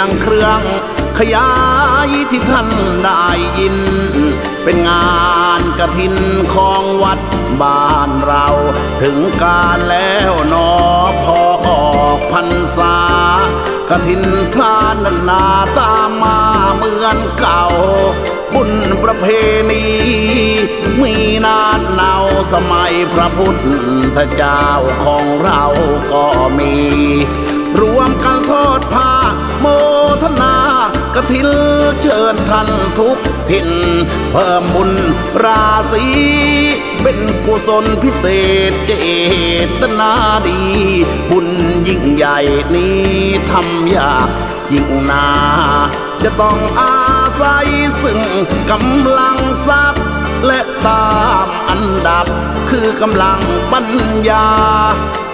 ยงเครื่อง ขยายที่ท่านได้ยิน เป็นงานกระถินของวัดบ้านเรา ถึงการแล้วนอพอออกพรรษากระถินทานนานาตามมาเหมือนเก่า บุญประเพณีมีนานเนาสมัยพระพุทธเจ้าของเราก็มี รวมกันทอดผ้า โมทนากระถินเชิญท่านทุกถิ่นเพิ่มบุญราศีเป็นกุศลพิเศษเจตนาดี บุญยิ่งใหญ่นี้ทำยากยิ่งนา จะต้องอาศัยซึ่งกำลังทรัพย์ และตามอันดับคือกำลังปัญญา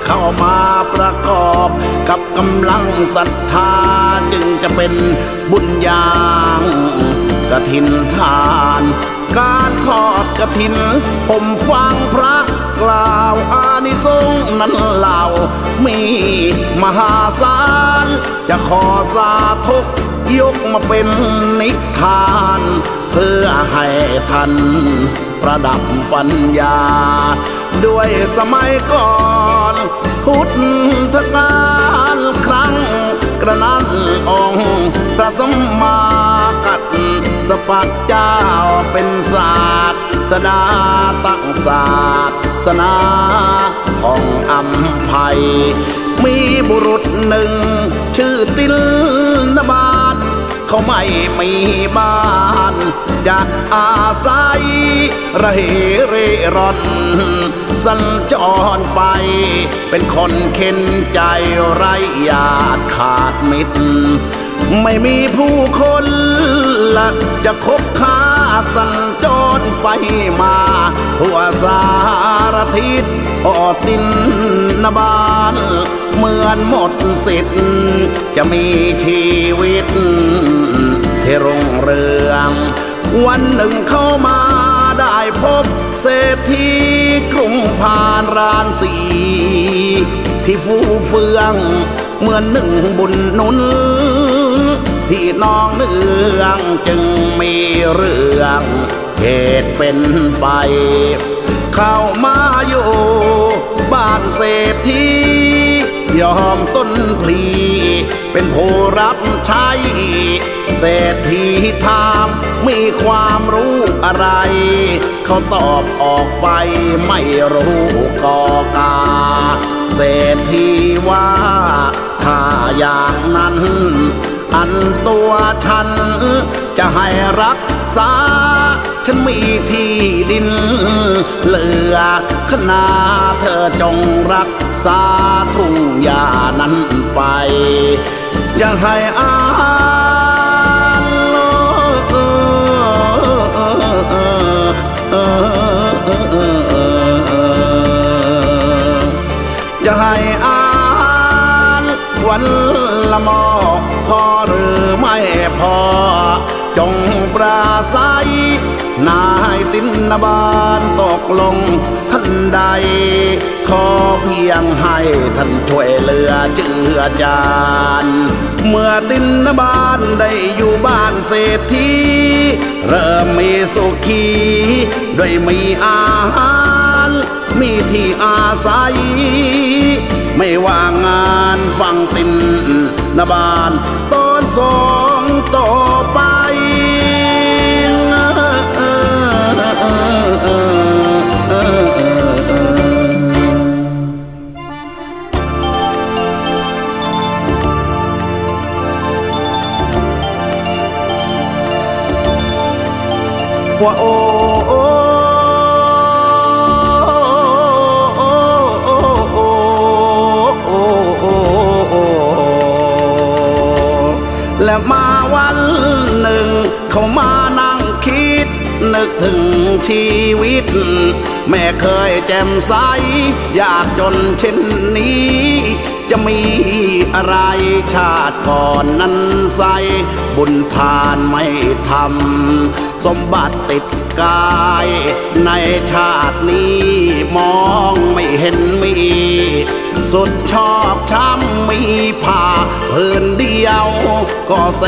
เข้ามาประกอบกับกำลังศรัทธาจึงจะเป็นบุญญางกระถินทาน การทอดกระถิน ผมฟังพระกล่าวอานิสงส์นั้นเหล่า มีมหาศาลจะขอสาธุ ยกมาเป็นนิทาน เพื่อให้ท่านประดับปัญญา ด้วยสมัยก่อน พุทธกาลครั้งกระนั้นองค์พระสมมากัดสปักเจ้าเป็นศาสตร์สดาตั้งศาสตร์สนาของอัมภัยมีบุรุษหนึ่ง ชื่อติลนบา เขาไม่มีบ้านจะอาศัยระเหเร่ร่อนสัญจรไป เป็นคนเข็นใจไรญาติขาดมิตร ไม่มีผู้คนละจะคบค้า สัญจรไปมา ทั่วสารทิศพอตินนบาน เหมือนหมดสิทธิ์ จะมีชีวิต ที่รุ่งเรือง วันหนึ่งเข้ามาได้พบเศรษฐีกรุงพานรานสี ที่ฟูเฟือง เหมือนหนึ่งบุญนุน พี่น้องเนืองจึงมีเรื่องเหตุเป็นไป เข้ามาอยู่บ้านเศรษฐียอมต้นพลี เป็นผู้รับใช้เศรษฐีถามมีความรู้อะไร เขาตอบออกไปไม่รู้กอกา เศรษฐีว่า ถ้าอย่างนั้น อันตัวฉัน จะให้รักษา ฉันมีที่ดิน เหลือขนาเธอจงรักษาทุ่งยานั้นไป อย่าให้อา ตินนบานตกลงท่านใด ขอเพียงให้ท่านช่วยเหลือเจือจานเมื่อตินนบานได้อยู่บ้านเศรษฐีเริ่มมีสุขีด้วยมีอาหาร มีที่อาศัย ไม่ว่างานฟังตินนบานตอนสองต่อไเขามานั่งคิด นึกถึงชีวิต แม่เคยแจ่มใส อยากจนเช่นนี้ จะมีอะไรชาติก่อนนั้นใสบุญทานไม่ทำสมบัติติดกาย ในชาตินี้มองไม่เห็นมี สุดชอบช้ำมีผ้าพื้นเดียว ก็แส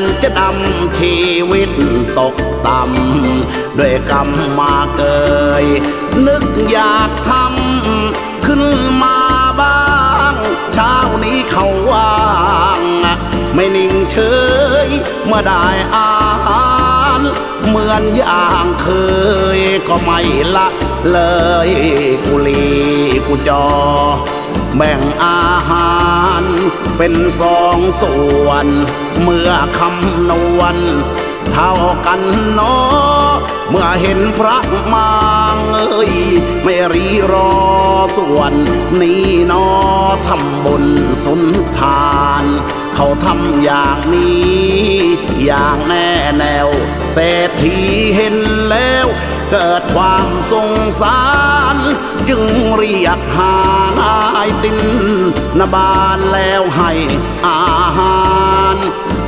นจะดำชีวิตตกต่ำด้วยกรรมมาเกย นึกอยากทำขึ้นมา ช้านี้เขาว่างไม่นิ่งเฉยเมื่อได้อาหารเหมือนอย่างเคยก็ไม่ละเลยกุลีกุจอ แบ่งอาหารเป็นสองส่วน เมื่อคำนวณเท่ากันเนอเมื่อเห็นพระมา งเอ้ยไม่รีรอส่วน นี้นอทำบุญสุนทาน เขาทำอย่างนี้ อย่างแน่แนว เศรษฐีเห็นแล้ว เกิดความสงสาร จึงเรียกหานายตินนบานแล้วให้อาหาร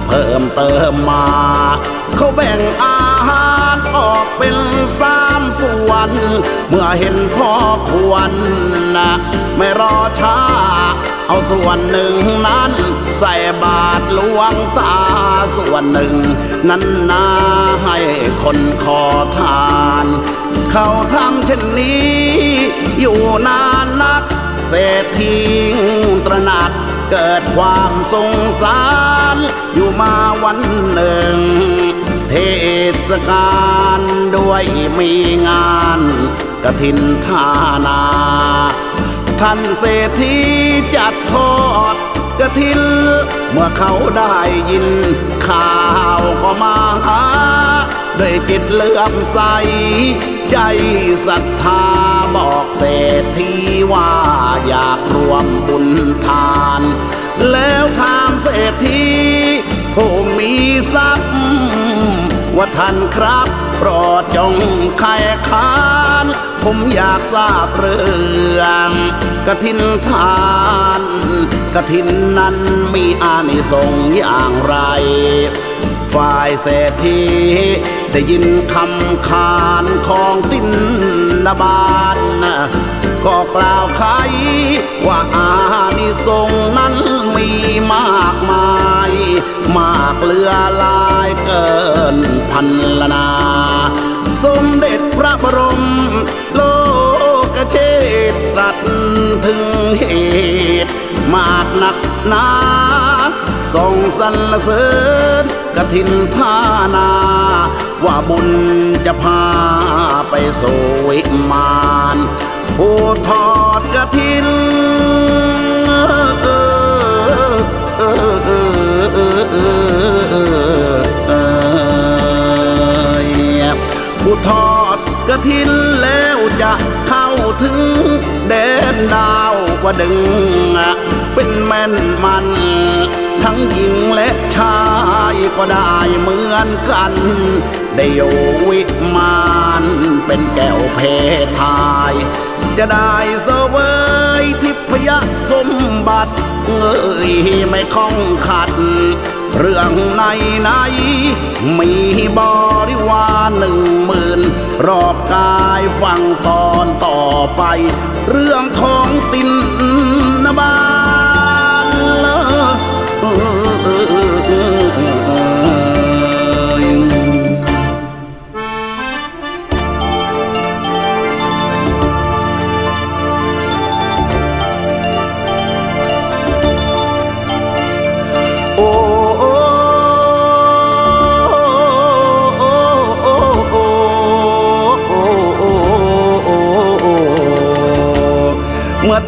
เพิ่มเติมมา เขาแบ่งอา ออกเป็นสามส่วน เมื่อเห็นพ่อควรนะไม่รอช้า เอาส่วนหนึ่งนั้น ใส่บาทหลวงตาส่วนหนึ่ง นั้นนาให้คนขอทาน เขาทำเช่นนี้ อยู่นานนัก เศรษฐีตระหนักเกิดความสงสาร อยู่มาวันหนึ่ง เทศกาลด้วยมีงานกระถินทานา ท่านเศรษฐีจัดทอดกระถิน เมื่อเขาได้ยินข่าวก็มาหาด้วยจิตเลื่อมใส ใจศรัทธาบอกเศรษฐีว่าอยากรวมบุญทาน แล้วถามเศรษฐี ผู้มีทรัพย์ว่าท่านครับโปรดจงไขคานผมอยากทราบเรื่องกระถินทานกระถินนั้นมีอานิสงส์อย่างไร ฝ่ายเศรษฐีได้ยินคำขานของตินนบานก็กล่าวไขว่าอานิสงส์นั้นมีมาก มากเลือลายเกินพันละนา สมเด็จพระบรม โลกเชษตรัสถึงเหตุ มากหนักหนาส่งสรรเสริญกฐินทานา ว่าบุญจะพาไปสู่วิมานผู้ทอดกฐิน ผู้ทอดกระถินแล้วจะเข้าถึงแดนดาวกว่าดึง เป็นแม่นมัน ทั้งหญิงและชายก็ได้เหมือนกัน ได้อยู่วิมาน เป็นแก้วเพทาย จะได้เสวย ยสมบัติ เอ้ยไม่คล้องขัด เรื่องในในมีบริวารหนึ่งหมื่นรอบกายฟังตอนต่อไป เรื่องของตินนบา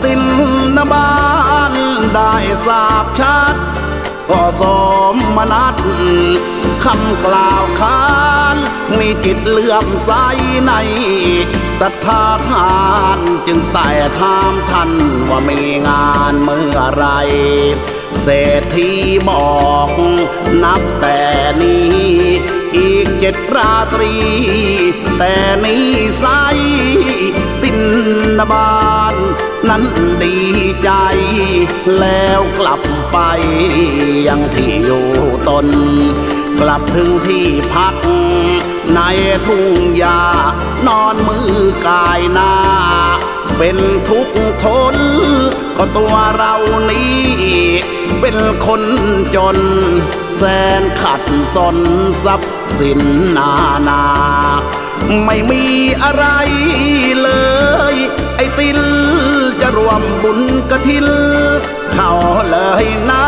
ตินนบานได้ทราบชัดก็สมมนัดคำกล่าวขาน มีจิตเลื่อมใสในศรัทธาทานจึงไต่ถามท่านว่ามีงานเมื่อไร เศรษฐีบอกนับแต่นี้ เจ็ดราตรี แต่นิสัยตินบานนั้นดีใจ แล้วกลับไปยังที่อยู่ตน กลับถึงที่พัก ในทุ่งหญ้านอนมือกายหน้าเป็นทุกข์ทน ก็ตัวเรานี้ เป็นคนจน แสนขัดสนทรัพย์ สินนานา ไม่มีอะไรเลย ไอ้ติลจะรวมบุญกระทินเขาเลยนะ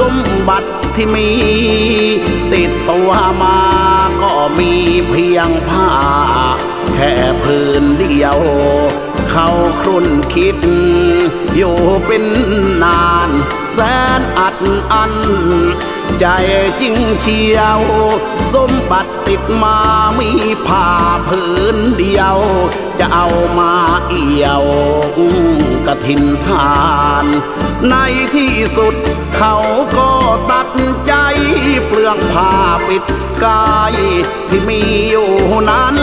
สมบัติที่มี ติดตัวมาก็มีเพียงผ้า แค่พื้นเดียว เขาครุ่นคิด อยู่เป็นนาน แสนอัดอัน ใจจริงเชียว สมบัติติดมามีผ้าพื้นเดียว จะเอามาเอี่ยวกระถินทาน ในที่สุดเขาก็ตัดใจ เปลืองผ้าปิดกายที่มีอยู่นั้น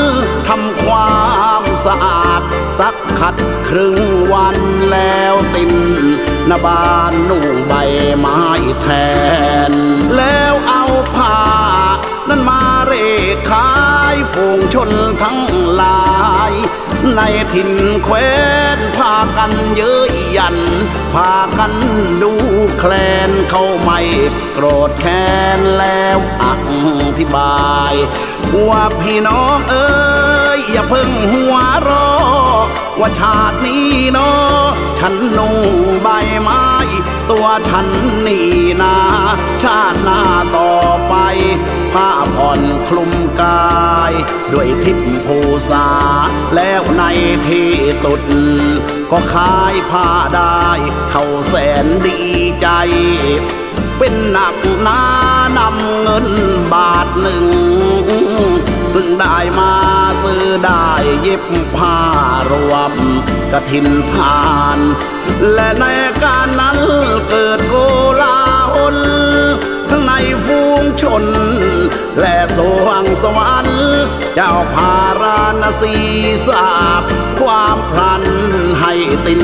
ทำความสะอาด สักขัดครึ่งวันแล้วติน นบานนุ่งใบไม้แทน แล้วเอาผ้า นั้นมาเร่ขายฝูงชนทั้ง ในถิ่นแคว้นพากันเย้ยยัน พากันดูแคลนเขาไม่โกรธแค้นแล้วอธิบายว่าพี่น้องเอ้ยอย่าเพิ่งหัวรอว่าชาตินี้เนาะฉันนุ่งใบไม้ตัวฉันนี่นาชาติหน้าต่อไปผ้าผ่อนคลุมกาย ด้วยทิพภูษา แล้วในที่สุด ก็ขายผ้าได้ เขาแสนดีใจ เป็นหนักหนานำเงินบาทหนึ่ง ซึ่งได้มาซื้อได้เย็บผ้ารวมกระถินทาน และในการนั้นเกิดโกลา ให้ฟูงชน และสวงสวรรค์ เจ้าพาราณสีทราบความพลันให้ติน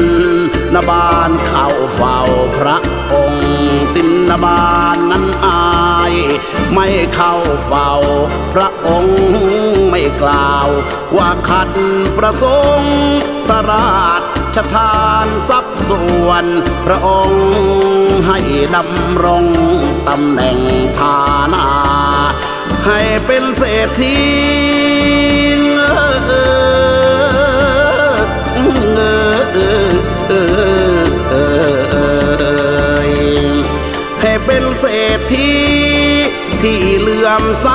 นบานเข้าเฝ้าพระองค์ตินนบานนั้นอาย ไม่เข้าเฝ้าพระองค์ไม่กล่าว ว่าขัดประสงค์พระราช ชทานทรัพย์ส่วน พระองค์ให้ดำรงตำแหน่งฐานา ให้เป็นเศรษฐีให้เป็นเศรษฐีที่เหลื่อมใส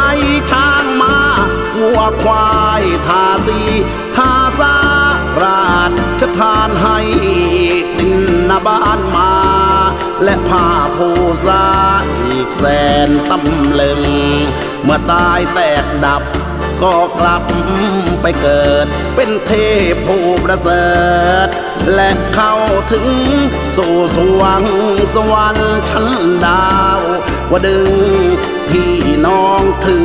ช้างมาวัวควายทาสีทาสา ราชทานให้ตินนาบานมา และผ้าผูซาอีกแสนตำลึง เมื่อตายแตกดับก็กลับไปเกิดเป็นเทพผู้ประเสริฐ และเข้าถึงสู่สวงสวรรค์ชั้นดาวว่าดึงพี่น้องถึง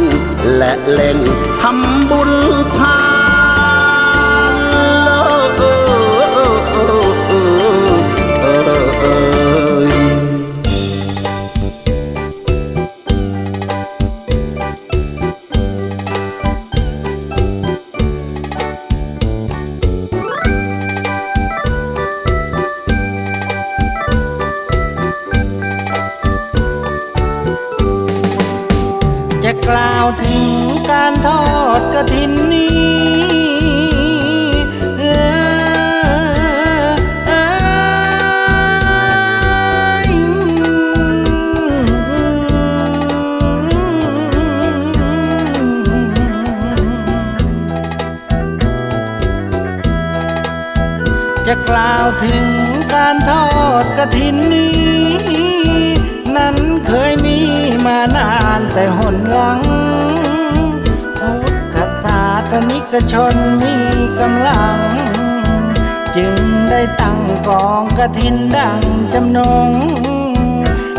และเล่งทำบุญทา จะกล่าวถึงการทอดกระถินนี้ นั้นเคยมีมานานแต่หนหลัง พุทธศาสนิกชนมีกำลัง จึงได้ตั้งกองกระถินดังจำนง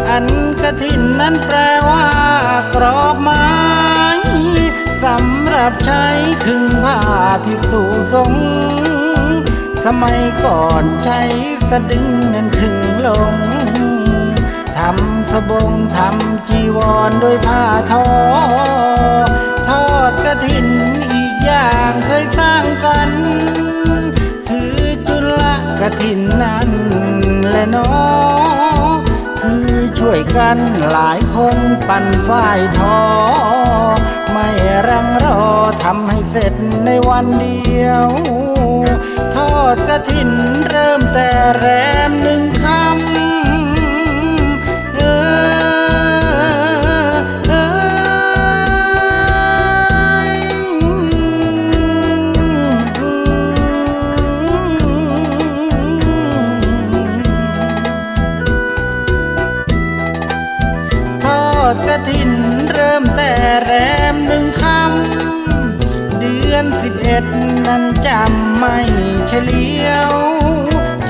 อันกระถินนั้นแปลว่ากรอบไม้สำหรับใช้คึงผ้าภิกษุสงฆ์ สมัยก่อนใช้สะดึงนั้นครึ่งลง ทำสบงทำจีวรด้วยผ้าทอ ทอดกระถินอีกอย่างเคยสร้างกัน คือจุลกระถินนั้นและนาะคือช่วยกันหลายคนปั่นฝ้ายทอ ไม่รังรอทำให้เสร็จในวันเดียว ทอดกระถินเริ่มแต่แรมหนึ่งคำ็ดนั้นจำไม่เฉลียว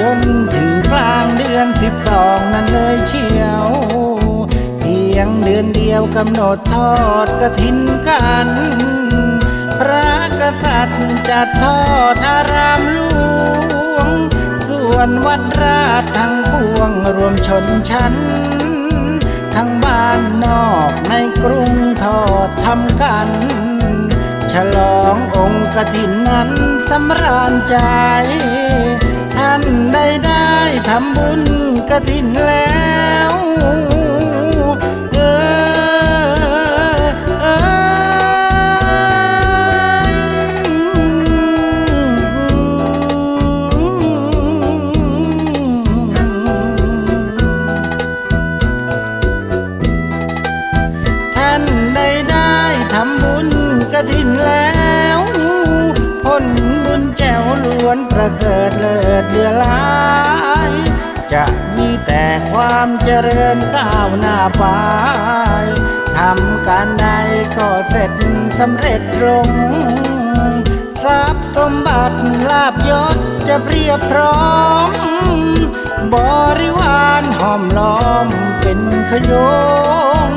จนถึงกลางเดือนสิบสองนั้นเลยเชียว เพียงเดือนเดียวกำหนดทอดกระถินกัน พระกษัตริย์จัดทอดอารามหลวง ส่วนวัดราชทั้งปวงรวมชนชั้นทั้งบ้านนอกในกรุงทอดทำกัน ฉลององค์กฐินนั้นสำราญใจ ท่านได้ได้ทำบุญกฐินแล้ว ประเสริฐเลิศเดือหลาย จะมีแต่ความเจริญก้าวหน้าไปทำการใดก็เสร็จสำเร็จลงทรัพย์สมบัติลาบยศจะเพียบพร้อม บริวารห้อมล้อมเป็นขยง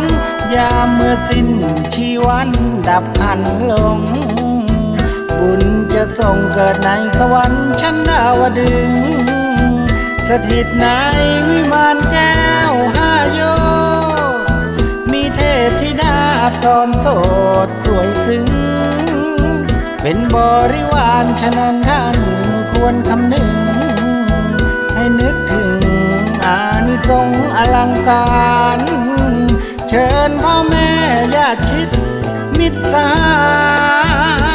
ยามเมื่อสิ้นชีวันดับขันลง บุญจะส่งเกิดในสวรรค์ชั้นดาวดึง สถิตในวิมานแก้วห้าโย มีเทพธิดาสอนโสดสวยซึ้ง เป็นบริวารฉะนั้นท่านควรคำนึง ให้นึกถึงอานิสงส์อลังการ เชิญพ่อแม่ญาติชิดมิตรสหาย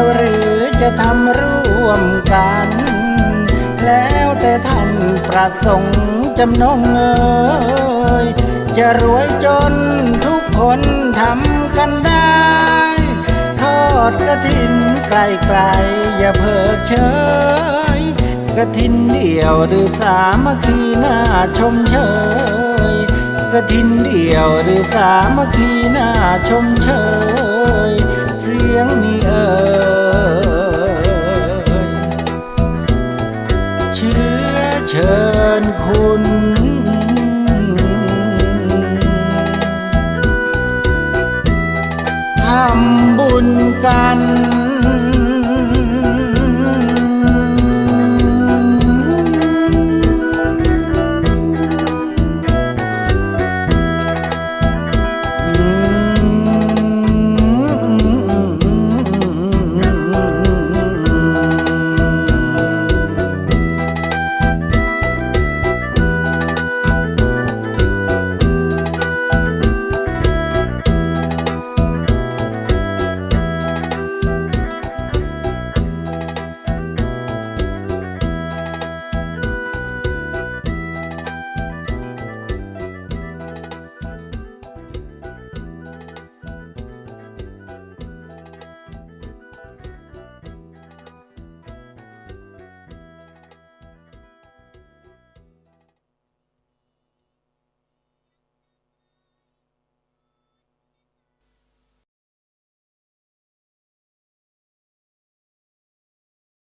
วหรือจะทำร่วมกัน แล้วแต่ท่านประสงค์จำนงเอ่ยจะรวยจนทุกคนทำกันได้ ทอดกระถินไกลๆอย่าเพิกเฉยกระถินเดียวหรือสามัคคีน่าชมเชยกระถินเดียวหรือสามัคคีน่าชมเชย ยงนี้เอ่ย